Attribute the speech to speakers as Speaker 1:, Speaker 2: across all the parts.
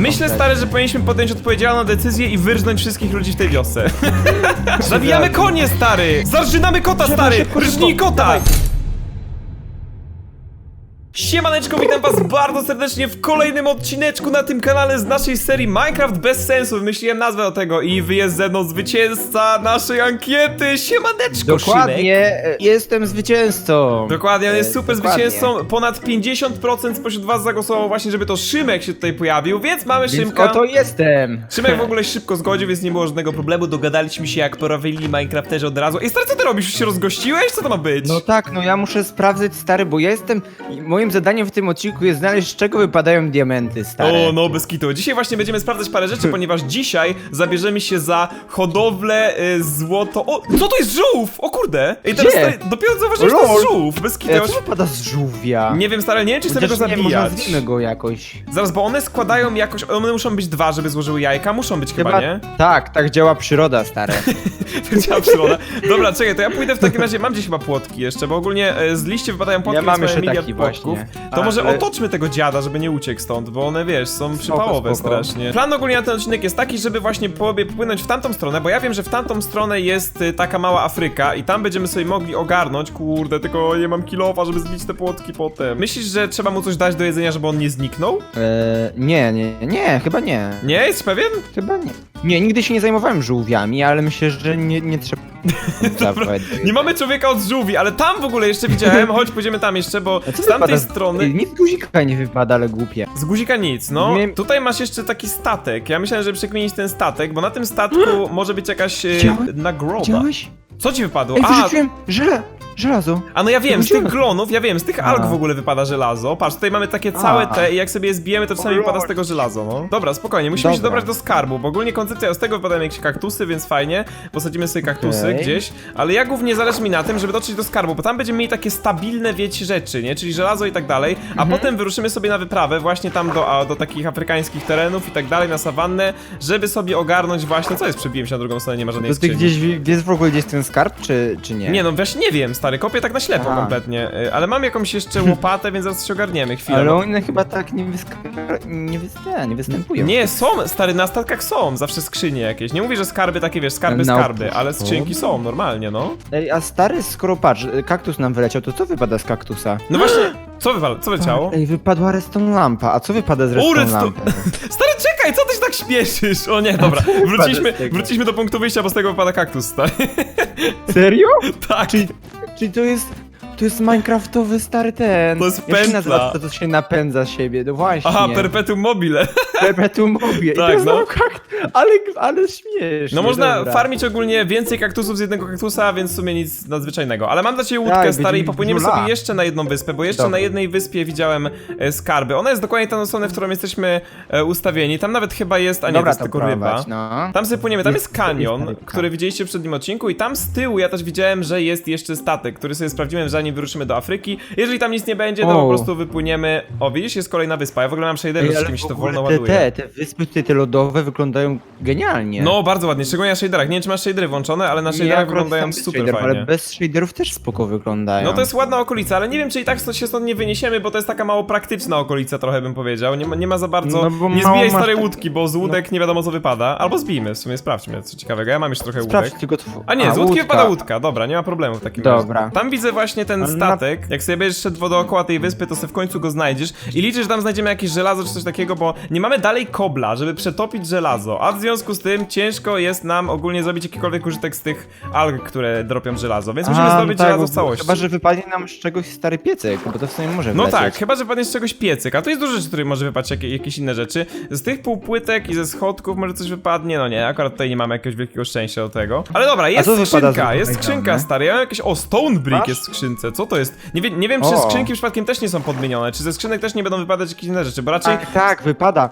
Speaker 1: Myślę, stary, że powinniśmy podjąć odpowiedzialną decyzję i wyrżnąć wszystkich ludzi w tej wiosce. Zabijamy konie, stary! Zarżynamy kota, stary! Rżnij kota! Siemaneczko, witam was bardzo serdecznie w kolejnym odcineczku na tym kanale z naszej serii Minecraft bez sensu. Wymyśliłem nazwę do tego i jest ze mną zwycięzca naszej ankiety. Siemaneczko, Szymek.
Speaker 2: Dokładnie, e, jestem zwycięzcą.
Speaker 1: Dokładnie, on jest
Speaker 2: E,
Speaker 1: super
Speaker 2: dokładnie.
Speaker 1: zwycięzcą. Ponad 50% spośród was zagłosowało właśnie, żeby to Szymek się tutaj pojawił, więc mamy
Speaker 2: Więc
Speaker 1: Szymka.
Speaker 2: oto jestem.
Speaker 1: Szymek w ogóle szybko zgodził, więc nie było żadnego problemu. Dogadaliśmy się jak porowili Minecrafterzy od razu. Ej, stary, co ty robisz? Już się rozgościłeś? Co to ma być?
Speaker 2: No tak, no ja muszę sprawdzać, stary, bo ja jestem... Moim zadaniem w tym odcinku jest znaleźć, z czego wypadają diamenty, stary.
Speaker 1: O, no bez kitu. Dzisiaj właśnie będziemy sprawdzać parę rzeczy, ponieważ dzisiaj zabierzemy się za hodowlę y, złoto... O, co to jest żółw? O kurde! Ej, teraz
Speaker 2: Gdzie?
Speaker 1: stary, dopiero zauważyłem, że to jest
Speaker 2: Lol.
Speaker 1: żółw. Bez kitu.
Speaker 2: E, co wypada z żółwia?
Speaker 1: Nie wiem, stary, nie wiem, czy chcemy go
Speaker 2: Chociaż nie, może
Speaker 1: zabijać.
Speaker 2: go jakoś.
Speaker 1: Zaraz, bo one składają jakoś... One muszą być dwa, żeby złożyły jajka. Muszą być chyba, nie?
Speaker 2: Tak, tak działa przyroda, stare.
Speaker 1: To działa przyroda. Dobra, czekaj, to ja pójdę w takim razie, mam gdzieś chyba płotki jeszcze, bo ogólnie e, z liście wypadają płotki,
Speaker 2: Ja mam
Speaker 1: więc mamy
Speaker 2: jeszcze
Speaker 1: miliard
Speaker 2: taki
Speaker 1: płotków.
Speaker 2: właśnie.
Speaker 1: To może
Speaker 2: Ale-
Speaker 1: otoczmy tego dziada, żeby nie uciekł stąd, bo one, wiesz, są przypałowe
Speaker 2: spoko.
Speaker 1: strasznie. Plan ogólnie na ten odcinek jest taki, żeby właśnie po- popłynąć w tamtą stronę, bo ja wiem, że w tamtą stronę jest y, taka mała Afryka i tam będziemy sobie mogli ogarnąć, kurde, tylko nie mam kilofa, żeby zbić te płotki potem. Myślisz, że trzeba mu coś dać do jedzenia, żeby on nie zniknął?
Speaker 2: E, nie, nie, nie, chyba nie.
Speaker 1: Nie? Jest pewien?
Speaker 2: Chyba nie. Nie, nigdy się nie zajmowałem żółwiami, ale myślę, że nie, nie trzeba... Dawać.
Speaker 1: Nie mamy człowieka od żółwi, ale tam w ogóle jeszcze widziałem, chodź pójdziemy tam jeszcze, bo
Speaker 2: A co
Speaker 1: z tamtej strony...
Speaker 2: Nic z guzika nie wypada, ale głupie.
Speaker 1: Z guzika nic, no.
Speaker 2: Nie-
Speaker 1: Tutaj masz jeszcze taki statek. Ja myślałem, żeby przekminić ten statek, bo na tym statku może być jakaś e,
Speaker 2: Widziałeś? Widziałeś?
Speaker 1: Co ci wypadło?
Speaker 2: Ej,
Speaker 1: A,
Speaker 2: wyrzuciłem żele, żelazo.
Speaker 1: a no ja wiem, z tych glonów, ja wiem, z tych alg w ogóle wypada żelazo. Patrz, tutaj mamy takie całe te i jak sobie je zbijemy, to czasami wypada z tego żelazo, no. Dobra, spokojnie, musimy się
Speaker 2: Dobra.
Speaker 1: dobrać do skarbu, bo ogólnie koncepcja z tego wypadają jakieś kaktusy, więc fajnie. Posadzimy sobie kaktusy
Speaker 2: Okej.
Speaker 1: gdzieś, ale ja głównie zależy mi na tym, żeby dotrzeć do skarbu, bo tam będziemy mieli takie stabilne, wiecie, rzeczy, nie? Czyli żelazo i tak dalej, a
Speaker 2: Mhm.
Speaker 1: potem wyruszymy sobie na wyprawę właśnie tam do, a, do takich afrykańskich terenów i tak dalej, na sawannę, żeby sobie ogarnąć właśnie, co jest, przebiłem się na drugą stronę, nie ma żadnej
Speaker 2: To ty
Speaker 1: skrzyni.
Speaker 2: gdzieś, jest w ogóle gdzieś ten skarb, czy, czy nie?
Speaker 1: Nie no, właśnie nie wiem, stary, kopię tak na ślepo
Speaker 2: Aha.
Speaker 1: kompletnie, y, ale mam jakąś jeszcze łopatę, więc zaraz się ogarniemy, chwilę.
Speaker 2: Ale one chyba tak nie, wysk... nie, nie, występują.
Speaker 1: Nie, są, stary, na statkach są zawsze skrzynie jakieś. Nie mówię, że skarby takie, wiesz, skarby,
Speaker 2: Na
Speaker 1: skarby, ale skrzynki są, normalnie, no.
Speaker 2: Ej, a stary, skoro patrz, kaktus nam wyleciał, to co wypada z kaktusa?
Speaker 1: No właśnie, co wypal, co leciało?
Speaker 2: Ej, wypadła redstone lampa, a co wypada z redstone
Speaker 1: redstone-
Speaker 2: lampy?
Speaker 1: Stary, czekaj, co ty się tak śpieszysz? O nie, dobra, wróciliśmy,
Speaker 2: tego?
Speaker 1: wróciliśmy do punktu wyjścia, bo z tego wypada kaktus, stary.
Speaker 2: Serio?
Speaker 1: tak.
Speaker 2: Czyli, czyli to jest... To jest minecraftowy stary ten.
Speaker 1: To jest
Speaker 2: Jak się
Speaker 1: pętla.
Speaker 2: nazywa to, co się napędza siebie? No właśnie.
Speaker 1: Aha, perpetuum mobile.
Speaker 2: Perpetuum mobile.
Speaker 1: Tak,
Speaker 2: jest
Speaker 1: no.
Speaker 2: no. kakt... Ale, ale śmiesznie.
Speaker 1: No można
Speaker 2: dobra.
Speaker 1: farmić ogólnie więcej kaktusów z jednego kaktusa, więc w sumie nic nadzwyczajnego. Ale mam dla ciebie łódkę,
Speaker 2: Tak,
Speaker 1: stary, i
Speaker 2: będziemy
Speaker 1: popłyniemy sobie jeszcze na jedną wyspę, bo jeszcze
Speaker 2: Dobra.
Speaker 1: na jednej wyspie widziałem e, skarby. Ona jest dokładnie tą stronę, w którą jesteśmy e, ustawieni. Tam nawet chyba jest, a nie,
Speaker 2: Dobra,
Speaker 1: to jest tylko ryba.
Speaker 2: prowadź, no.
Speaker 1: Tam sobie płyniemy, tam jest,
Speaker 2: Jest-
Speaker 1: kanion, który widzieliście w przednim odcinku i tam z tyłu ja też widziałem, że jest jeszcze statek, który sobie sprawdziłem, zanim wyruszymy do Afryki. Jeżeli tam nic nie będzie, to
Speaker 2: O.
Speaker 1: po prostu wypłyniemy. O, widzisz, jest kolejna wyspa. Ja w ogóle mam shadery,
Speaker 2: Ej,
Speaker 1: z
Speaker 2: ale
Speaker 1: kimś
Speaker 2: w
Speaker 1: to
Speaker 2: ogóle
Speaker 1: wolno
Speaker 2: te,
Speaker 1: ładuje.
Speaker 2: te, te wyspy tutaj, te lodowe wyglądają genialnie.
Speaker 1: No, bardzo ładnie, szczególnie na shaderach. Nie wiem, czy masz shadery włączone, ale na
Speaker 2: Ja
Speaker 1: shaderach
Speaker 2: akurat
Speaker 1: wyglądają
Speaker 2: sam bez
Speaker 1: super
Speaker 2: shaderów,
Speaker 1: fajnie.
Speaker 2: Ale bez shaderów też spoko wyglądają.
Speaker 1: No to jest ładna okolica, ale nie wiem, czy i tak się stąd nie wyniesiemy, bo to jest taka mało praktyczna okolica, trochę bym powiedział. Nie ma, nie ma za bardzo.
Speaker 2: No bo
Speaker 1: nie
Speaker 2: mało
Speaker 1: zbijaj
Speaker 2: masz
Speaker 1: starej
Speaker 2: tak-
Speaker 1: łódki, bo z łódek nie wiadomo co wypada. Albo zbijmy, w sumie sprawdźmy, co ciekawego. Ja mam jeszcze trochę
Speaker 2: Sprawdź
Speaker 1: łódek.
Speaker 2: tylko tw...
Speaker 1: A nie, z łódki wypada łódka, dobra, nie ma problemu w takim
Speaker 2: Dobra.
Speaker 1: razie. Tam widzę właśnie ten
Speaker 2: Ale na-
Speaker 1: statek. Jak sobie będziesz szedł dookoła tej wyspy, to sobie w końcu go znajdziesz. I liczysz, że tam znajdziemy jakieś żelazo czy coś takiego, bo nie mamy dalej kobla, żeby przetopić żelazo. A w związku z tym ciężko jest nam ogólnie zrobić jakikolwiek użytek z tych alg, które dropią żelazo. Więc musimy
Speaker 2: A,
Speaker 1: zdobyć
Speaker 2: no tak,
Speaker 1: żelazo w całości.
Speaker 2: Chyba, że wypadnie nam z czegoś stary piecek, bo to w sumie może
Speaker 1: No
Speaker 2: wlecieć.
Speaker 1: tak, chyba że padnie z czegoś piecyk, a tu jest dużo rzeczy, które może wypaść, jakie, jakieś inne rzeczy. Z tych półpłytek i ze schodków może coś wypadnie, no nie, akurat tutaj nie mamy jakiegoś wielkiego szczęścia do tego. Ale dobra, jest skrzynka, jest skrzynka, stary, ja mam jakieś, o, stone brick
Speaker 2: Masz?
Speaker 1: jest w skrzynce, co to jest? Nie, wie, nie wiem, czy
Speaker 2: O.
Speaker 1: skrzynki przypadkiem też nie są podmienione, czy ze skrzynek też nie będą wypadać jakieś inne rzeczy, bo raczej...
Speaker 2: Tak, tak, wypada.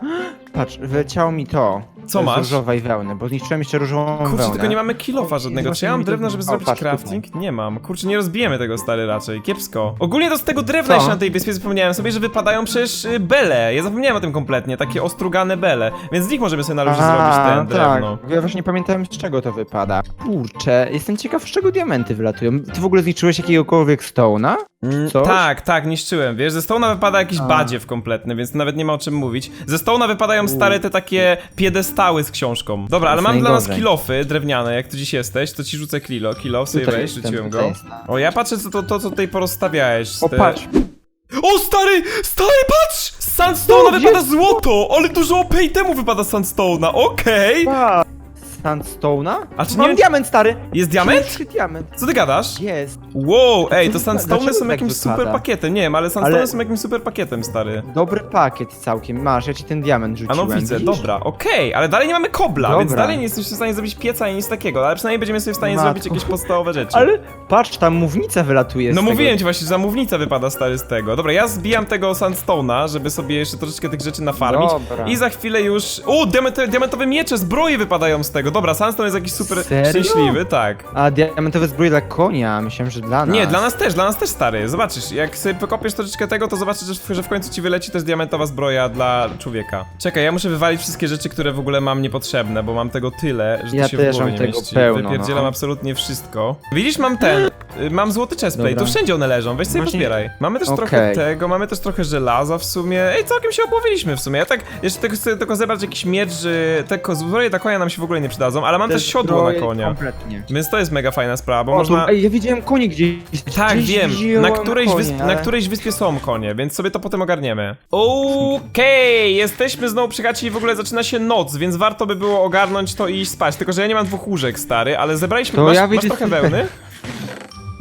Speaker 2: Patrz, wyleciało mi to.
Speaker 1: Co
Speaker 2: z
Speaker 1: masz?
Speaker 2: różowej wełny, bo zniszczyłem jeszcze różową
Speaker 1: Kurczę,
Speaker 2: wełnę.
Speaker 1: tylko nie mamy kilofa żadnego. Czy ja mam drewno, żeby zrobić
Speaker 2: patrz,
Speaker 1: crafting? Nie mam. Kurczę, nie rozbijemy tego stary raczej. Kiepsko. Ogólnie to z tego drewna
Speaker 2: Co?
Speaker 1: jeszcze na tej wyspie zapomniałem sobie, że wypadają przecież y, bele. Ja zapomniałem o tym kompletnie. Takie ostrugane bele. Więc z nich możemy sobie na luzie zrobić ten drewno.
Speaker 2: tak. Ja właśnie nie pamiętałem z czego to wypada. Kurczę, jestem ciekaw z czego diamenty wylatują. Ty w ogóle zniszczyłeś jakiegokolwiek stone'a?
Speaker 1: Mm,
Speaker 2: Coś?
Speaker 1: Tak, tak, niszczyłem. Wiesz, ze Stone'a wypada jakiś
Speaker 2: A.
Speaker 1: badziew kompletny, więc nawet nie ma o czym mówić. Ze Stone'a wypadają stare te takie piedestały z książką. Dobra, ale mam dla nas
Speaker 2: najgorzej.
Speaker 1: kilofy drewniane, jak tu dziś jesteś, to ci rzucę kilo. Kilof sobie
Speaker 2: Tutaj
Speaker 1: weź,
Speaker 2: jestem,
Speaker 1: rzuciłem
Speaker 2: tutaj
Speaker 1: go.
Speaker 2: jestem.
Speaker 1: O, ja patrzę co to, to co tutaj porozstawiałeś.
Speaker 2: O,
Speaker 1: te-
Speaker 2: patrz.
Speaker 1: O, stary! Stary, patrz! Z Sandstone'a
Speaker 2: No,
Speaker 1: wypada złoto! Ale dużo OP temu wypada z Sandstone'a, okej!
Speaker 2: Sandstone'a?
Speaker 1: A czy nie
Speaker 2: Mam
Speaker 1: wiem-
Speaker 2: diament, stary!
Speaker 1: Jest diament?
Speaker 2: Pierwszy diament.
Speaker 1: Co ty gadasz?
Speaker 2: Jest.
Speaker 1: Wow, ej, to
Speaker 2: dlaczego
Speaker 1: są
Speaker 2: tak
Speaker 1: jakimś
Speaker 2: wypada?
Speaker 1: super pakietem, nie wiem, ale Sandstone'y
Speaker 2: Ale-
Speaker 1: są jakimś super pakietem, stary.
Speaker 2: Dobry pakiet całkiem. Masz, ja ci ten diament
Speaker 1: A
Speaker 2: rzuciłem.
Speaker 1: no widzę,
Speaker 2: widzisz?
Speaker 1: dobra, okej, ale dalej nie mamy kobla, więc
Speaker 2: Dobra.
Speaker 1: dalej nie jesteśmy w stanie zrobić pieca ani nic takiego, ale przynajmniej będziemy sobie w stanie
Speaker 2: Matko.
Speaker 1: zrobić jakieś podstawowe rzeczy.
Speaker 2: Ale patrz, tam mównica wylatuje
Speaker 1: No
Speaker 2: z tego.
Speaker 1: mówiłem ci właśnie, że zamównica wypada stary z tego. Dobra, ja zbijam tego sandstone'a, żeby sobie jeszcze troszeczkę tych rzeczy nafarmić.
Speaker 2: Dobra.
Speaker 1: I za chwilę już... O, diament- diamentowe miecze, zbroje wypadają z tego. Dobra, sandstone jest jakiś super
Speaker 2: Serio?
Speaker 1: szczęśliwy, tak.
Speaker 2: A diamentowe zbroje dla konia, myślałem, że dla nas.
Speaker 1: Nie, dla nas też, dla nas też stary. Zobaczysz, jak sobie pokopiesz troszeczkę tego, to zobaczysz, że w, że w końcu ci wyleci też diamentowa zbroja dla człowieka. Czekaj, ja muszę wywalić wszystkie rzeczy, które w ogóle mam niepotrzebne, bo mam tego tyle, że
Speaker 2: Ja
Speaker 1: to się
Speaker 2: też
Speaker 1: w głowie
Speaker 2: mam
Speaker 1: nie
Speaker 2: tego
Speaker 1: mieści.
Speaker 2: pełno,
Speaker 1: Wypierdzielam
Speaker 2: no.
Speaker 1: absolutnie wszystko. Widzisz, mam ten, y, mam złoty chestplate,
Speaker 2: Dobra.
Speaker 1: tu wszędzie one leżą, weź sobie
Speaker 2: Właśnie-
Speaker 1: pozbieraj. Mamy też
Speaker 2: Okej.
Speaker 1: trochę tego, mamy też trochę żelaza w sumie. Ej, całkiem się opławiliśmy w sumie. Ja tak, jeszcze tylko chcę tylko zebrać jakiś miecz, że te ko- zbroje dla konia nam się w ogóle nie przydadzą, ale mam
Speaker 2: Te
Speaker 1: też siodło na konia.
Speaker 2: Kompletnie.
Speaker 1: Więc to jest mega fajna sprawa, bo
Speaker 2: O,
Speaker 1: można...
Speaker 2: tu, ej, ja widziałem konie gdzieś.
Speaker 1: Tak,
Speaker 2: gdzieś
Speaker 1: wiem. Na
Speaker 2: widziałem
Speaker 1: którejś,
Speaker 2: konie,
Speaker 1: wysp-
Speaker 2: ale-
Speaker 1: na którejś wyspie są konie, więc sobie to potem ogarniemy. Okej, jesteśmy znowu przy chacie i w ogóle zaczyna się noc, więc warto by było ogarnąć to i iść spać. Tylko, że ja nie mam dwóch łóżek, stary, ale zebraliśmy...
Speaker 2: To
Speaker 1: masz,
Speaker 2: ja
Speaker 1: masz
Speaker 2: wyjdę
Speaker 1: trochę wełny?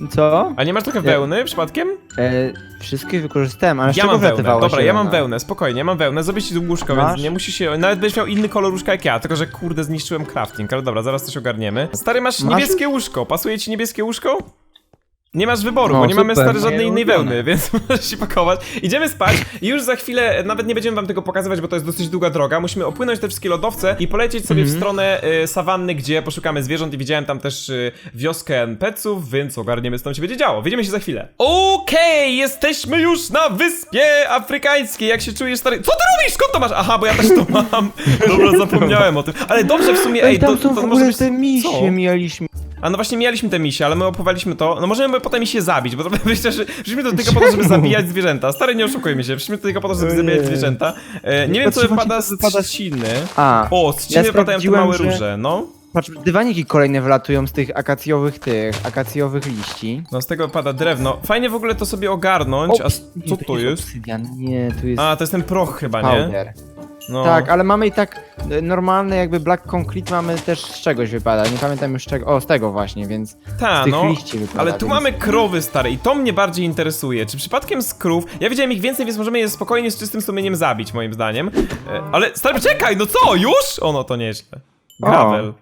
Speaker 2: Co?
Speaker 1: A nie masz trochę wełny przypadkiem?
Speaker 2: E, wszystkie wykorzystałem, ale z
Speaker 1: Ja
Speaker 2: czego
Speaker 1: mam wełnę,
Speaker 2: wylatywała
Speaker 1: dobra, ja mam wełnę, spokojnie, ja mam wełnę, zrobię ci łóżko, więc
Speaker 2: Masz?
Speaker 1: nie musisz się... Nawet będziesz miał inny kolor łóżka jak ja, tylko że kurde zniszczyłem crafting, ale dobra, zaraz coś ogarniemy. Stary, masz,
Speaker 2: Masz
Speaker 1: niebieskie łóżko, pasuje ci niebieskie łóżko? Nie masz wyboru,
Speaker 2: No,
Speaker 1: bo nie mamy
Speaker 2: super,
Speaker 1: stary żadnej innej wełny, więc możesz się pakować. Idziemy spać i już za chwilę, nawet nie będziemy wam tego pokazywać, bo to jest dosyć długa droga. Musimy opłynąć te wszystkie lodowce i polecieć sobie
Speaker 2: Mhm.
Speaker 1: w stronę y, sawanny, gdzie poszukamy zwierząt i widziałem tam też y, wioskę NPC-ów, więc ogarniemy co tam się będzie działo. Widzimy się za chwilę. Okej, jesteśmy już na wyspie afrykańskiej. Jak się czujesz, stary? Co ty robisz? Skąd to masz? Aha, bo ja też to mam. Dobra, zapomniałem o tym. Ale dobrze w sumie, ej,
Speaker 2: Ej, tam
Speaker 1: to,
Speaker 2: są
Speaker 1: to
Speaker 2: w
Speaker 1: może
Speaker 2: ogóle
Speaker 1: być...
Speaker 2: te
Speaker 1: Co?
Speaker 2: misie mieliśmy.
Speaker 1: A no właśnie mieliśmy te misie, ale my opływaliśmy to. No możemy potem je zabić, bo to myślę, że przyszliśmy to tylko po to, żeby zabijać zwierzęta. Stary, nie oszukujmy się, przyszliśmy to tylko po to, żeby
Speaker 2: Ojej.
Speaker 1: zabijać zwierzęta. E, nie wiem, co wypada z
Speaker 2: wypada-
Speaker 1: trzciny.
Speaker 2: A,
Speaker 1: O, z trzciny
Speaker 2: Ja
Speaker 1: te małe
Speaker 2: że-
Speaker 1: róże, no.
Speaker 2: patrz, dywaniki kolejne wylatują z tych akacjowych tych, akacjowych liści.
Speaker 1: No z tego wypada drewno. Fajnie w ogóle to sobie ogarnąć, a co to jest?
Speaker 2: Obsydian. Nie, tu jest
Speaker 1: A, to jest ten proch chyba, nie? No.
Speaker 2: Tak, ale mamy i tak e, normalny jakby black concrete mamy też z czegoś wypada. Nie pamiętam już czego. O, z tego właśnie, więc
Speaker 1: Ta,
Speaker 2: z tych
Speaker 1: no.
Speaker 2: liści wypada.
Speaker 1: Ale tu
Speaker 2: więc...
Speaker 1: mamy krowy stare i to mnie bardziej interesuje. Czy przypadkiem z krów. Ja widziałem ich więcej, więc możemy je spokojnie z czystym sumieniem zabić, moim zdaniem. E, ale stary, czekaj, no co, już? Ono to nieźle. Gravel.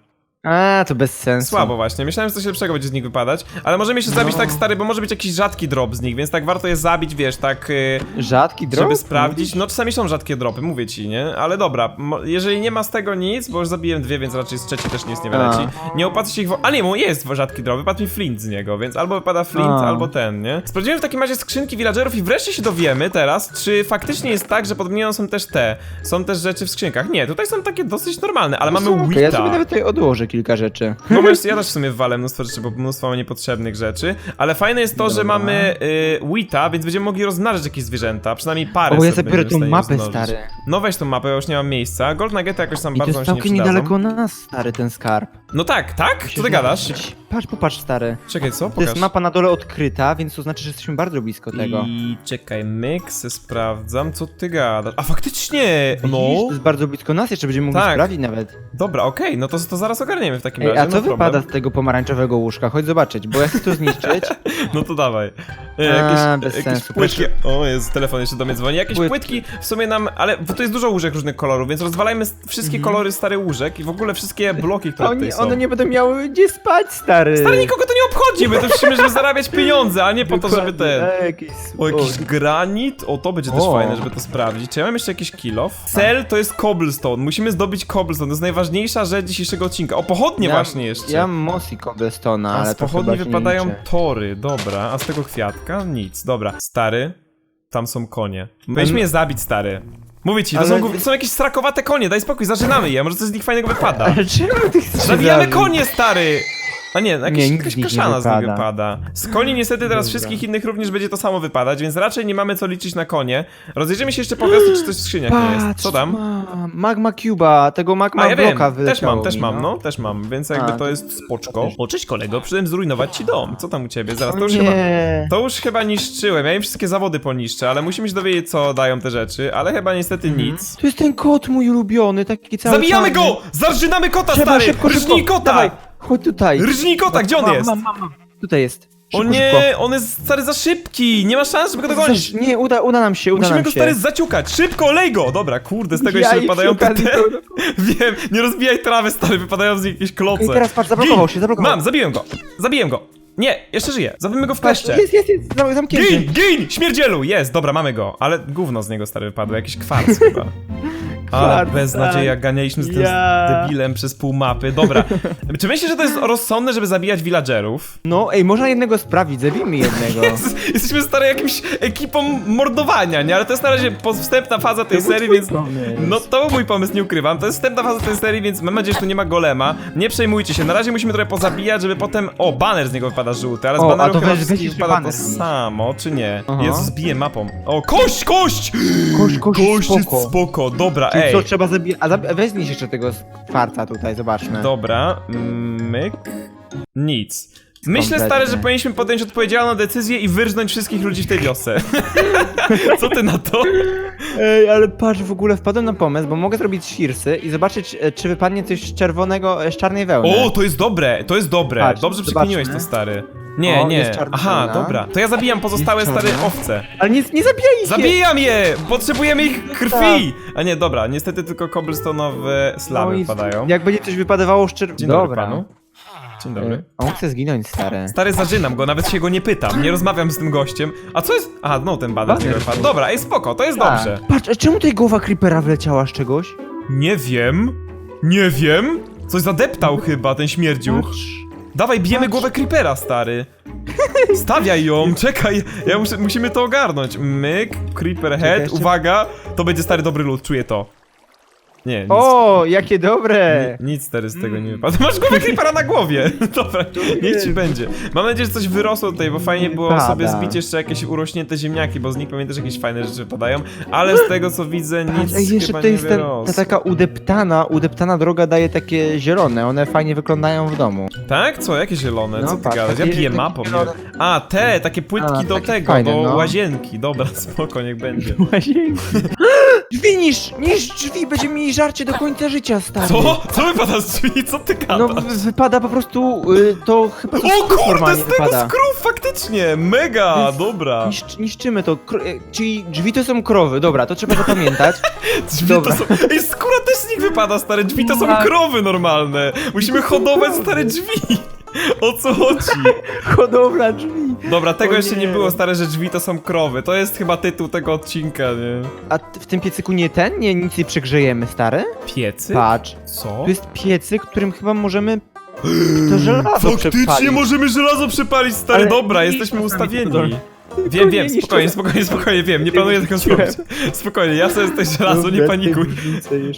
Speaker 2: A, to bez sensu.
Speaker 1: Słabo właśnie. Myślałem, że coś lepszego będzie z nich wypadać, ale możemy jeszcze zabić
Speaker 2: No.
Speaker 1: tak stary, bo może być jakiś rzadki drop z nich, więc tak warto je zabić, wiesz, tak y,
Speaker 2: Rzadki drop?
Speaker 1: żeby sprawdzić. No czasami są rzadkie dropy, mówię ci, nie? Ale dobra, mo- jeżeli nie ma z tego nic, bo już zabiłem dwie, więc raczej z trzeciej też nic nie wyleci. Nie opłaca się ich... Wo- A nie, mu jest rzadki drop, wypadł mi flint z niego, więc albo wypada flint,
Speaker 2: A.
Speaker 1: albo ten, nie? Sprawdziłem w takim razie skrzynki villagerów i wreszcie się dowiemy teraz, czy faktycznie jest tak, że pod minią są też te, są też rzeczy w skrzynkach. Nie, tutaj są takie dosyć normalne, ale mamy
Speaker 2: Okej, Ja
Speaker 1: wita.
Speaker 2: sobie nawet tutaj odłożę kilka rzeczy.
Speaker 1: No wiesz, ja też w sumie walę mnóstwo rzeczy, bo mnóstwo mam niepotrzebnych rzeczy, ale fajne jest to, że
Speaker 2: Dobra.
Speaker 1: mamy y, Wita, więc będziemy mogli rozmnażać jakieś zwierzęta, przynajmniej parę
Speaker 2: O, ja
Speaker 1: sobie
Speaker 2: zabiorę
Speaker 1: będziemy
Speaker 2: tą
Speaker 1: stanie
Speaker 2: mapę,
Speaker 1: rozmnożyć.
Speaker 2: stary.
Speaker 1: No weź tą mapę, ja już nie mam miejsca. Gold Nuggety jakoś tam
Speaker 2: I to
Speaker 1: bardzo
Speaker 2: jest
Speaker 1: się nie
Speaker 2: całkiem
Speaker 1: przydadzą.
Speaker 2: niedaleko nas, stary, ten skarb.
Speaker 1: No tak, tak? Co ty gadasz?
Speaker 2: Patrz, popatrz, stary.
Speaker 1: Czekaj, co?
Speaker 2: To
Speaker 1: Pokaż.
Speaker 2: jest mapa na dole odkryta, więc to znaczy, że jesteśmy bardzo blisko tego.
Speaker 1: I czekaj, myk, se sprawdzam, co ty gadasz. A faktycznie!
Speaker 2: Widzisz,
Speaker 1: No.
Speaker 2: to jest bardzo blisko nas, jeszcze będziemy mogli
Speaker 1: Tak.
Speaker 2: sprawdzić nawet.
Speaker 1: Dobra, okej, no to, to zaraz ogarniemy w takim
Speaker 2: Ej,
Speaker 1: razie.
Speaker 2: a co
Speaker 1: no
Speaker 2: wypada
Speaker 1: problem.
Speaker 2: z tego pomarańczowego łóżka? Chodź zobaczyć, bo ja chcę to zniszczyć.
Speaker 1: No to dawaj. E,
Speaker 2: A,
Speaker 1: Jakieś,
Speaker 2: bez
Speaker 1: jakieś
Speaker 2: sensu,
Speaker 1: płytki. O jest, telefon jeszcze do mnie dzwoni. Jakieś
Speaker 2: Płytki.
Speaker 1: płytki w sumie nam. Ale bo to jest dużo łóżek różnych kolorów, więc rozwalajmy s- wszystkie kolory starych łóżek i w ogóle wszystkie bloki, które tutaj
Speaker 2: Oni,
Speaker 1: są.
Speaker 2: one nie będą miały gdzie spać, stary. stary.
Speaker 1: Nikogo to nie obchodzi, my to musimy, żeby zarabiać pieniądze, a nie po to, żeby ten...
Speaker 2: A, jakiś...
Speaker 1: O, jakiś granit? O, to będzie też
Speaker 2: O.
Speaker 1: fajne, żeby to sprawdzić. Czy ja mam jeszcze jakiś kill off? Cel to jest cobblestone. Musimy zdobyć cobblestone. To jest najważniejsza rzecz dzisiejszego odcinka. O, pochodnie
Speaker 2: Ja-
Speaker 1: właśnie jeszcze.
Speaker 2: Ja mam mossy cobblestone'a,
Speaker 1: a
Speaker 2: ale
Speaker 1: z
Speaker 2: to
Speaker 1: pochodni
Speaker 2: chyba się nie
Speaker 1: wypadają
Speaker 2: liczy.
Speaker 1: tory. Dobra, a z tego kwiatka? Nic. Dobra. Stary, tam są konie. Weźmy je zabić, stary. Mówię ci, to
Speaker 2: Ale-
Speaker 1: są, gó- są jakieś strakowate konie, daj spokój, zaczynamy je, może coś z nich fajnego wypada.
Speaker 2: Ale czemu ty chcesz
Speaker 1: Zabijamy
Speaker 2: zabić?
Speaker 1: konie, stary! A nie, jakieś,
Speaker 2: Nie,
Speaker 1: jakaś
Speaker 2: z nich nie
Speaker 1: kaszana z nich
Speaker 2: wypada.
Speaker 1: Z koni niestety teraz
Speaker 2: Dobra.
Speaker 1: wszystkich innych również będzie to samo wypadać, więc raczej nie mamy co liczyć na konie. Rozejrzymy się jeszcze po wiosce, czy coś w skrzyniach nie jest. Co tam?
Speaker 2: ma- Magma Cuba, tego magma
Speaker 1: A ja wiem,
Speaker 2: bloka
Speaker 1: też mam, też
Speaker 2: mi,
Speaker 1: mam, no, też mam, więc jakby
Speaker 2: A,
Speaker 1: to
Speaker 2: to-
Speaker 1: jest spoczko. O, cześć kolego, przyszedłem zrujnować ci dom. Co tam u ciebie? Zaraz, to już chyba... To już chyba niszczyłem, ja im wszystkie zawody poniszczę, ale musimy się dowiedzieć co dają te rzeczy, ale chyba niestety nic.
Speaker 2: Tu jest ten kot mój ulubiony, taki cały
Speaker 1: Zabijamy
Speaker 2: czarny.
Speaker 1: go! Zarżynamy kota,
Speaker 2: Trzeba
Speaker 1: stary!
Speaker 2: szybko, szybko.
Speaker 1: Kota!
Speaker 2: Dawaj, chodź tutaj.
Speaker 1: Rżnij kota, gdzie on
Speaker 2: Mam,
Speaker 1: jest?
Speaker 2: Mam, mam, mam. Tutaj jest.
Speaker 1: O
Speaker 2: Szybko,
Speaker 1: nie,
Speaker 2: szybko.
Speaker 1: on jest stary za szybki, nie ma szans, żeby go dogonić.
Speaker 2: Nie, uda, uda nam się, uda
Speaker 1: Musimy
Speaker 2: nam
Speaker 1: go
Speaker 2: się.
Speaker 1: stary zaciukać, szybko, lej go! Dobra, kurde, z tego jeszcze wypadają
Speaker 2: przy okazji
Speaker 1: te...
Speaker 2: to-
Speaker 1: Wiem, nie rozbijaj trawy, stary, wypadają z nich jakieś kloce.
Speaker 2: I teraz patrz, zablokował
Speaker 1: Gin!
Speaker 2: się, zablokował.
Speaker 1: Mam, zabiłem go, zabiłem go. Nie, jeszcze żyje, zabijmy go w
Speaker 2: Patrz,
Speaker 1: kleszcze.
Speaker 2: jest, jest, jest, zam- zamknięty.
Speaker 1: Gin, gin, śmierdzielu, jest, dobra, mamy go. Ale gówno z niego, stary, wypadło, jakiś kwarc chyba. Ale beznadzieja, ganialiśmy z tym
Speaker 2: Ja.
Speaker 1: debilem przez pół mapy. Dobra, czy myślisz, że to jest rozsądne, żeby zabijać villagerów?
Speaker 2: No, ej, można jednego sprawdzić, zabijmy jednego.
Speaker 1: Jesteśmy stary jakimś ekipą mordowania, nie? Ale to jest na razie wstępna faza tej serii, więc... No to był mój pomysł, nie ukrywam. To jest wstępna faza tej serii, więc mam nadzieję, że tu nie ma golema. Nie przejmujcie się, na razie musimy trochę pozabijać, żeby potem... O, baner z niego wypada żółty, ale z
Speaker 2: O,
Speaker 1: baneru
Speaker 2: to
Speaker 1: chyba
Speaker 2: weź- weź
Speaker 1: wypada to
Speaker 2: baner zniszcz.
Speaker 1: samo, czy nie?
Speaker 2: Aha.
Speaker 1: Jezus, bije mapą. O, kość, kość!
Speaker 2: Kość, kość,
Speaker 1: Kość jest
Speaker 2: spoko.
Speaker 1: spoko, dobra, Ej.
Speaker 2: co, trzeba zabijać... A zabi- jeszcze tego kwarca tutaj, zobaczmy.
Speaker 1: Dobra, myk... Nic. Myślę,
Speaker 2: Kompletnie.
Speaker 1: stary, że powinniśmy podjąć odpowiedzialną decyzję i wyrżnąć wszystkich ludzi w tej wiosce. Co ty na to?
Speaker 2: Ej, ale patrz, w ogóle wpadłem na pomysł, bo mogę zrobić świrsy i zobaczyć, e, czy wypadnie coś z czerwonego, e, z czarnej wełny.
Speaker 1: O, to jest dobre, to jest dobre.
Speaker 2: Patrz,
Speaker 1: Dobrze przekminiłeś to,
Speaker 2: zobaczmy.
Speaker 1: stary. Nie,
Speaker 2: O,
Speaker 1: nie.
Speaker 2: jest czarna
Speaker 1: Aha, dobra. To ja zabijam pozostałe
Speaker 2: Jest
Speaker 1: stare
Speaker 2: czarna.
Speaker 1: owce.
Speaker 2: Ale nie, nie zabijaj ich!
Speaker 1: Zabijam je! Potrzebujemy ich krwi! A nie, dobra, niestety tylko cobblestone'owe slawy
Speaker 2: No i
Speaker 1: wypadają.
Speaker 2: Jak będzie coś wypadywało z czerwonego...
Speaker 1: Dzień dobry panu. Dzień dobry.
Speaker 2: E, On chce zginąć, stary.
Speaker 1: Stary, zażynam go, nawet się go nie pytam, nie rozmawiam z tym gościem. A co jest? Aha, no ten baden z niego wypadł. Dobra, ej, spoko, to jest
Speaker 2: Tak.
Speaker 1: dobrze.
Speaker 2: Patrz, a czemu tutaj głowa creepera wleciała z czegoś?
Speaker 1: Nie wiem. Nie wiem. Coś zadeptał chyba ten śmierdziuch. Dawaj, bijemy głowę creepera, stary. Stawiaj ją, czekaj, ja muszę, musimy to ogarnąć. Myk, creeper head,
Speaker 2: jeszcze-
Speaker 1: uwaga, to będzie stary dobry lód, czuję to. Nie, nic,
Speaker 2: O, jakie dobre!
Speaker 1: nic stary z tego nie wypadło. Masz głowę creepera na głowie. Dobra, niech ci będzie. Mam nadzieję, że coś wyrosło tutaj, bo fajnie było
Speaker 2: Wypada.
Speaker 1: sobie zbić jeszcze jakieś urośnięte ziemniaki, bo z nich też jakieś fajne rzeczy wypadają, ale z tego co widzę nic
Speaker 2: Patrz, ej, jeszcze
Speaker 1: chyba
Speaker 2: to
Speaker 1: nie
Speaker 2: jest ten,
Speaker 1: wyrosło.
Speaker 2: ta taka udeptana, udeptana droga daje takie zielone, one fajnie wyglądają w domu.
Speaker 1: Tak? Co? Jakie zielone?
Speaker 2: No,
Speaker 1: Co ty
Speaker 2: patrz,
Speaker 1: gadasz? Ja
Speaker 2: takie-
Speaker 1: piję
Speaker 2: takie
Speaker 1: mapą. Nie.
Speaker 2: zielone.
Speaker 1: A, te, takie płytki
Speaker 2: A,
Speaker 1: do
Speaker 2: takie
Speaker 1: tego,
Speaker 2: fajne,
Speaker 1: do
Speaker 2: no.
Speaker 1: łazienki. Dobra, spoko, niech będzie.
Speaker 2: Drzwi niż, niż drzwi, będziemy mieli żarcie do końca życia, stary.
Speaker 1: Co? Co wypada z drzwi? Co ty
Speaker 2: No
Speaker 1: gadasz?
Speaker 2: wy- wypada po prostu, y, to chyba to
Speaker 1: O kurde,
Speaker 2: normalnie
Speaker 1: z tego
Speaker 2: wypada.
Speaker 1: skrów, faktycznie! Mega,
Speaker 2: Więc
Speaker 1: dobra.
Speaker 2: Niszcz, niszczymy to, Kro, e, czyli drzwi to są krowy, dobra, to trzeba zapamiętać.
Speaker 1: Drzwi
Speaker 2: Dobra.
Speaker 1: to są... Ej, skóra też z nich wypada, stare drzwi to są
Speaker 2: Tak.
Speaker 1: krowy normalne. Musimy hodować stare drzwi. O co chodzi?
Speaker 2: Hodowla drzwi.
Speaker 1: Dobra, tego
Speaker 2: O
Speaker 1: jeszcze nie
Speaker 2: nie.
Speaker 1: było, stare, że drzwi to są krowy. To jest chyba tytuł tego odcinka, nie?
Speaker 2: A ty- w tym piecyku nie ten? Nie, nic nie przegrzejemy, stary?
Speaker 1: Piecy?
Speaker 2: Patrz,
Speaker 1: Co?
Speaker 2: tu jest piecyk, którym chyba możemy to żelazo
Speaker 1: Faktycznie
Speaker 2: przepalić.
Speaker 1: możemy żelazo przepalić, stary,
Speaker 2: Ale
Speaker 1: dobra, jesteśmy ustawieni. Wiem, wiem,
Speaker 2: nie
Speaker 1: spokojnie, spokojnie, spokojnie, wiem, nie planuję tego zrobić. Spokojnie, ja sobie tutaj żelazo, nie panikuj.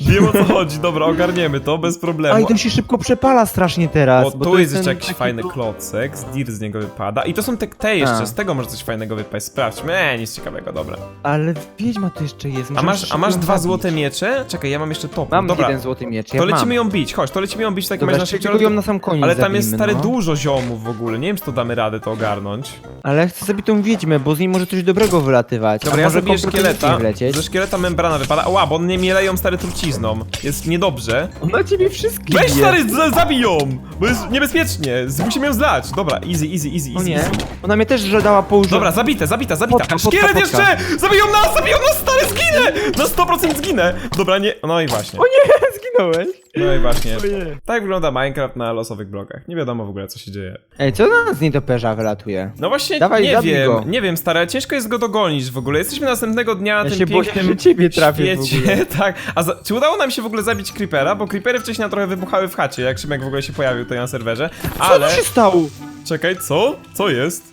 Speaker 1: Wiem o co chodzi, dobra, ogarniemy to bez
Speaker 2: A
Speaker 1: problemu.
Speaker 2: i to się szybko przepala strasznie teraz.
Speaker 1: O,
Speaker 2: bo
Speaker 1: tu jest jeszcze jakiś fajny klocek, z dir z niego wypada. I to są te, te jeszcze,
Speaker 2: A.
Speaker 1: z tego może coś fajnego wypaść, sprawdźmy. Eee, nic ciekawego, dobra.
Speaker 2: Ale wiedźma tu jeszcze jest.
Speaker 1: A masz, a masz dwa złote miecze? Czekaj, ja mam jeszcze topór,
Speaker 2: Mam
Speaker 1: dobra.
Speaker 2: jeden złoty miecz, ja
Speaker 1: To lecimy ją bić, chodź, to lecimy ją bić w takim razie na szybciej.
Speaker 2: ją na sam koniec
Speaker 1: Ale tam jest stary
Speaker 2: no.
Speaker 1: dużo ziomów w ogóle, nie wiem czy to damy radę to ogarnąć.
Speaker 2: Ale chcę sobie tą wiedźmę bo z nim może coś dobrego wylatywać.
Speaker 1: Dobra,
Speaker 2: a
Speaker 1: ja
Speaker 2: może
Speaker 1: zabiję szkieleta.
Speaker 2: nie wlecieć.
Speaker 1: Ze szkieleta membrana wypada. Ła, bo one mnie leją stary trucizną. Jest niedobrze.
Speaker 2: On na ciebie wszystkich
Speaker 1: Weź
Speaker 2: bije.
Speaker 1: stary, z- zabij ją! Bo jest niebezpiecznie. Z- Musimy ją zlać. Dobra, easy, easy, easy,
Speaker 2: O
Speaker 1: easy.
Speaker 2: nie,
Speaker 1: easy.
Speaker 2: ona mnie też dała po użyciu.
Speaker 1: Dobra, zabite, zabita, zabita.
Speaker 2: Potka, potka,
Speaker 1: Szkielet
Speaker 2: potka.
Speaker 1: jeszcze! Zabiją nas, zabiją nas, stary, zginę! Na 100% zginę. Dobra, nie. No i właśnie.
Speaker 2: O nie, zginąłeś.
Speaker 1: No i właśnie. Tak wygląda Minecraft na losowych blokach. Nie wiadomo w ogóle, co się dzieje.
Speaker 2: Ej, co na z nietoperza wylatuje?
Speaker 1: No właśnie,
Speaker 2: Dawaj,
Speaker 1: nie
Speaker 2: zabij
Speaker 1: wiem,
Speaker 2: go.
Speaker 1: nie wiem, stare, ciężko jest go dogonić w ogóle. Jesteśmy następnego dnia na
Speaker 2: Ja
Speaker 1: tym
Speaker 2: się boję,
Speaker 1: pięknym
Speaker 2: że ciebie trafię
Speaker 1: świecie, tak. A za, czy udało nam się w ogóle zabić Creepera? Bo Creepery wcześniej trochę wybuchały w chacie, jak Szymek w ogóle się pojawił tutaj na serwerze.
Speaker 2: Co
Speaker 1: Ale,
Speaker 2: tu się stało?
Speaker 1: czekaj, co? Co jest?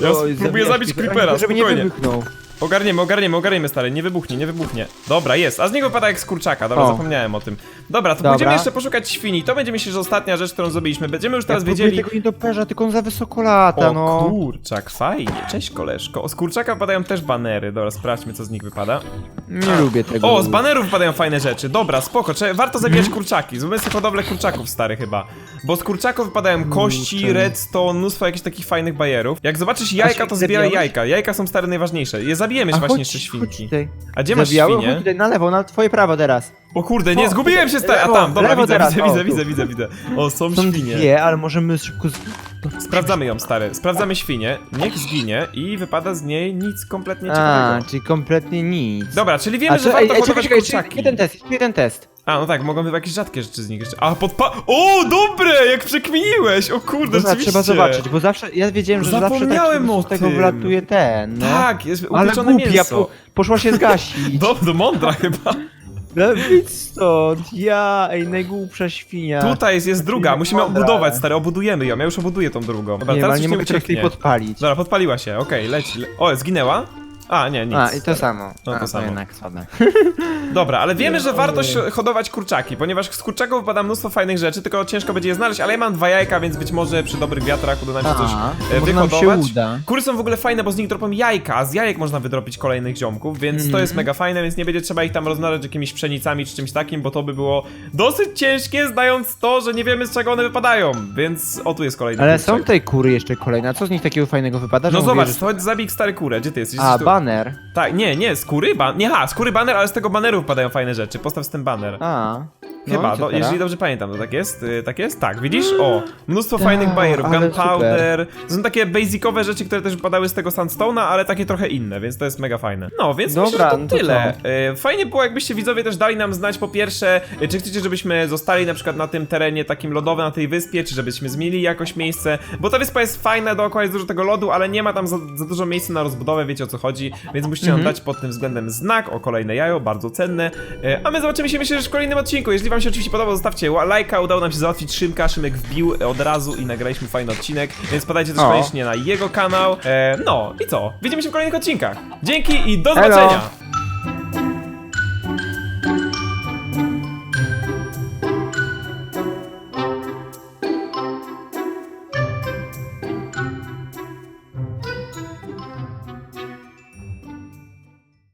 Speaker 1: Ja
Speaker 2: Oj,
Speaker 1: spróbuję zabić
Speaker 2: creepera,
Speaker 1: Creepera,
Speaker 2: Żeby nie
Speaker 1: spokojnie.
Speaker 2: wybuchnął.
Speaker 1: Ogarniemy, ogarniemy, ogarniemy, stary, nie wybuchnie, nie wybuchnie. Dobra, jest, a z niego wypada jak z kurczaka, dobra,
Speaker 2: O.
Speaker 1: zapomniałem o tym. Dobra, to
Speaker 2: Dobra.
Speaker 1: pójdziemy jeszcze poszukać świni, to będzie myślę, że ostatnia rzecz, którą zrobiliśmy. Będziemy już teraz
Speaker 2: ja
Speaker 1: wiedzieli...
Speaker 2: tego nietoperza, tylko on za wysoko lata,
Speaker 1: O
Speaker 2: no.
Speaker 1: kurczak, fajnie, cześć koleżko. O, z kurczaka wypadają też banery, dobra, sprawdźmy co z nich wypada.
Speaker 2: Nie lubię tego.
Speaker 1: O, z banerów wypadają fajne rzeczy, dobra, spoko, cze- warto zabijać
Speaker 2: Mhm.
Speaker 1: kurczaki, zróbmy sobie hodowlę kurczaków stary chyba. Bo z kurczaków wypadają kości,
Speaker 2: Kurczę.
Speaker 1: redstone, mnóstwo jakichś takich fajnych bajerów. Jak zobaczysz jajka, to zbieraj jajka, jajka są stare najważniejsze. Je zabijemy
Speaker 2: A
Speaker 1: właśnie
Speaker 2: chodź,
Speaker 1: jeszcze
Speaker 2: chodź
Speaker 1: świnki.
Speaker 2: tutaj.
Speaker 1: A gdzie masz
Speaker 2: Zabijały? Chodź
Speaker 1: świnie?
Speaker 2: tutaj na lewo, na twoje prawo teraz.
Speaker 1: O kurde, nie,
Speaker 2: O,
Speaker 1: zgubiłem się stary, a
Speaker 2: lewo,
Speaker 1: tam, dobra,
Speaker 2: lewo
Speaker 1: widzę,
Speaker 2: teraz,
Speaker 1: widzę,
Speaker 2: o,
Speaker 1: widzę,
Speaker 2: tu.
Speaker 1: widzę, widzę, widzę. O, są
Speaker 2: Są
Speaker 1: świnie.
Speaker 2: dwie, ale możemy szybko z...
Speaker 1: Sprawdzamy ją, stary. Sprawdzamy świnię. Niech zginie i wypada z niej nic kompletnie
Speaker 2: A,
Speaker 1: ciekawego.
Speaker 2: czyli kompletnie nic.
Speaker 1: Dobra, czyli wiemy,
Speaker 2: A
Speaker 1: że
Speaker 2: co, ej,
Speaker 1: warto
Speaker 2: ej, czekaj,
Speaker 1: hodować
Speaker 2: czekaj, jeszcze
Speaker 1: kurczaki.
Speaker 2: jeden test, jeden test.
Speaker 1: A, no tak, mogą być jakieś rzadkie rzeczy z nich jeszcze. A, podpa... O, dobre! Jak przekminiłeś! O kurde,
Speaker 2: Dobra,
Speaker 1: rzeczywiście.
Speaker 2: trzeba zobaczyć, bo zawsze, ja wiedziałem, że zawsze tak
Speaker 1: Zapomniałem
Speaker 2: się
Speaker 1: o
Speaker 2: z tego
Speaker 1: tym.
Speaker 2: wylatuje ten, no.
Speaker 1: Tak, jest
Speaker 2: Ale
Speaker 1: upieczone
Speaker 2: głupia,
Speaker 1: mięso.
Speaker 2: po, poszła się zgasić.
Speaker 1: Do, do mądra chyba.
Speaker 2: No idź stąd, ja, ej, najgłupsza świnia.
Speaker 1: Tutaj jest, jest druga, musimy
Speaker 2: mądra.
Speaker 1: obudować, stary, obudujemy ją. Ja już obuduję tą drugą. Dobra,
Speaker 2: nie,
Speaker 1: teraz
Speaker 2: ale nie mogę teraz tej podpalić.
Speaker 1: Dobra, podpaliła się, okej, leci. Le... O, zginęła? A, nie, nic.
Speaker 2: A, i to samo.
Speaker 1: No to
Speaker 2: A,
Speaker 1: samo.
Speaker 2: jednak słabe.
Speaker 1: Dobra, ale wiemy, że warto hodować kurczaki, ponieważ z kurczaków wypada mnóstwo fajnych rzeczy, tylko ciężko będzie je znaleźć, ale ja mam dwa jajka, więc być może przy dobrych wiatrach uda nam się coś
Speaker 2: A,
Speaker 1: e,
Speaker 2: może nam się
Speaker 1: wyhodować.
Speaker 2: uda.
Speaker 1: Kury są w ogóle fajne, bo z nich dropią jajka, a z jajek można wydropić kolejnych ziomków, więc to
Speaker 2: Mhm.
Speaker 1: jest mega fajne, więc nie będzie trzeba ich tam rozmnażać jakimiś pszenicami czy czymś takim, bo to by było dosyć ciężkie, znając to, że nie wiemy z czego one wypadają, więc o tu jest kolejny
Speaker 2: Ale
Speaker 1: kurczak.
Speaker 2: są tutaj kury jeszcze kolejne, a co z nich takiego fajnego wypada? że
Speaker 1: No
Speaker 2: mówię,
Speaker 1: zobacz,
Speaker 2: że-
Speaker 1: chodź zabij stary kurę, gdzie ty jesteś?
Speaker 2: A,
Speaker 1: Jesteś tu-
Speaker 2: baner.
Speaker 1: Tak, nie, nie, skóry, ban... Nie, ha, skóry baner, ale z tego baneru wypadają fajne rzeczy, postaw z tym baner.
Speaker 2: A. No,
Speaker 1: Chyba, no,
Speaker 2: teraz?
Speaker 1: jeżeli dobrze pamiętam, to tak jest? Y, tak jest? Tak, widzisz? O, mnóstwo fajnych
Speaker 2: Tak,
Speaker 1: bajerów, gunpowder. To są takie basicowe rzeczy, które też wypadały z tego sandstone'a, ale takie trochę inne, więc to jest mega fajne. No, więc myślę,
Speaker 2: Dobra,
Speaker 1: że to
Speaker 2: no to
Speaker 1: tyle. Y, Fajnie było, jakbyście widzowie też dali nam znać po pierwsze, y, czy chcecie, żebyśmy zostali na przykład na tym terenie takim lodowym, na tej wyspie, czy żebyśmy zmienili jakoś miejsce, bo ta wyspa jest fajna, dookoła jest dużo tego lodu, ale nie ma tam za, za dużo miejsca na rozbudowę, wiecie o co chodzi, więc musicie nam
Speaker 2: Mhm.
Speaker 1: dać pod tym względem znak o kolejne jajo, bardzo cenne. A my zobaczymy się myślę, że w kolejnym odcinku. Jeśli wam się oczywiście podobał, zostawcie lajka, udało nam się załatwić Szymka, Szymek wbił od razu i nagraliśmy fajny odcinek, więc podajcie też
Speaker 2: O.
Speaker 1: koniecznie na jego kanał. E, no i co? Widzimy się w kolejnych odcinkach. Dzięki i do
Speaker 2: Elo.
Speaker 1: zobaczenia!